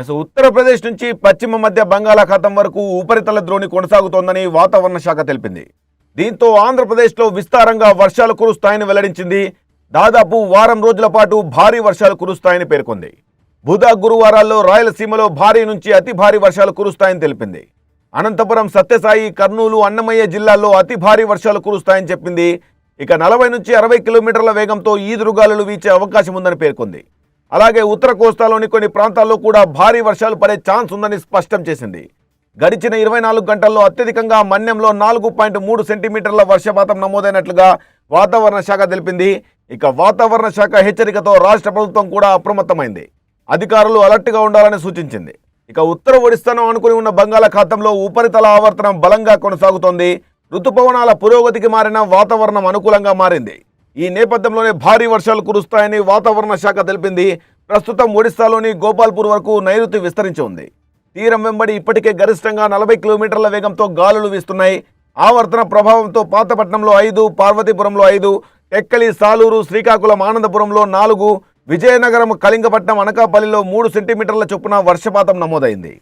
Yes Uttar Pradesh నుంచి పశ్చిమ మధ్య బంగాళాఖాతం వరకు ఉపరితల ద్రోణి కొనసాగుతోందని వాతావరణ శాఖ తెలిపింది. దీంతో ఆంధ్రప్రదేశ్లో విస్తారంగా వర్షాలు కురుస్తాయని వెల్లడించింది. దాదాపు వారం రోజుల పాటు భారీ వర్షాలు కురుస్తాయని పేర్కొంది. బుధ గురువారాల్లో రాయలసీమలో భారీ నుంచి అతి భారీ వర్షాలు కురుస్తాయని తెలిపింది. అనంతపురం సత్యసాయి కర్నూలు అన్నమయ్య జిల్లాల్లో అతి భారీ వర్షాలు కురుస్తాయని చెప్పింది. ఇక నలభై నుంచి అరవై కిలోమీటర్ల వేగంతో ఈదురుగాలులు వీచే అవకాశం ఉందని పేర్కొంది. అలాగే ఉత్తర కోస్తాలోని కొన్ని ప్రాంతాల్లో కూడా భారీ వర్షాలు పడే ఛాన్స్ ఉందని స్పష్టం చేసింది. గడిచిన ఇరవై నాలుగు గంటల్లో అత్యధికంగా మన్యంలో నాలుగు పాయింట్ మూడు సెంటీమీటర్ల వర్షపాతం నమోదైనట్లుగా వాతావరణ శాఖ తెలిపింది. ఇక వాతావరణ శాఖ హెచ్చరికతో రాష్ట్ర ప్రభుత్వం కూడా అప్రమత్తమైంది. అధికారులు అలర్ట్గా ఉండాలని సూచించింది. ఇక ఉత్తర ఒడిస్తాను అనుకుని ఉన్న బంగాళాఖాతంలో ఉపరితల ఆవర్తనం బలంగా కొనసాగుతోంది. ఋతుపవనాల పురోగతికి మారిన వాతావరణం అనుకూలంగా మారింది. ఈ నేపథ్యంలోనే భారీ వర్షాలు కురుస్తాయని వాతావరణ శాఖ తెలిపింది. ప్రస్తుతం ఒడిశాలోని గోపాల్పూర్ వరకు నైరుతి విస్తరించి ఉంది. తీరం వెంబడి ఇప్పటికే గరిష్టంగా నలభై కిలోమీటర్ల వేగంతో గాలులు వీస్తున్నాయి. ఆవర్తన ప్రభావంతో పాతపట్నంలో ఐదు పార్వతీపురంలో ఐదు టెక్కలి సాలూరు శ్రీకాకుళం ఆనందపురంలో నాలుగు విజయనగరం కళింగపట్నం అనకాపల్లిలో మూడు సెంటీమీటర్ల చొప్పున వర్షపాతం నమోదైంది.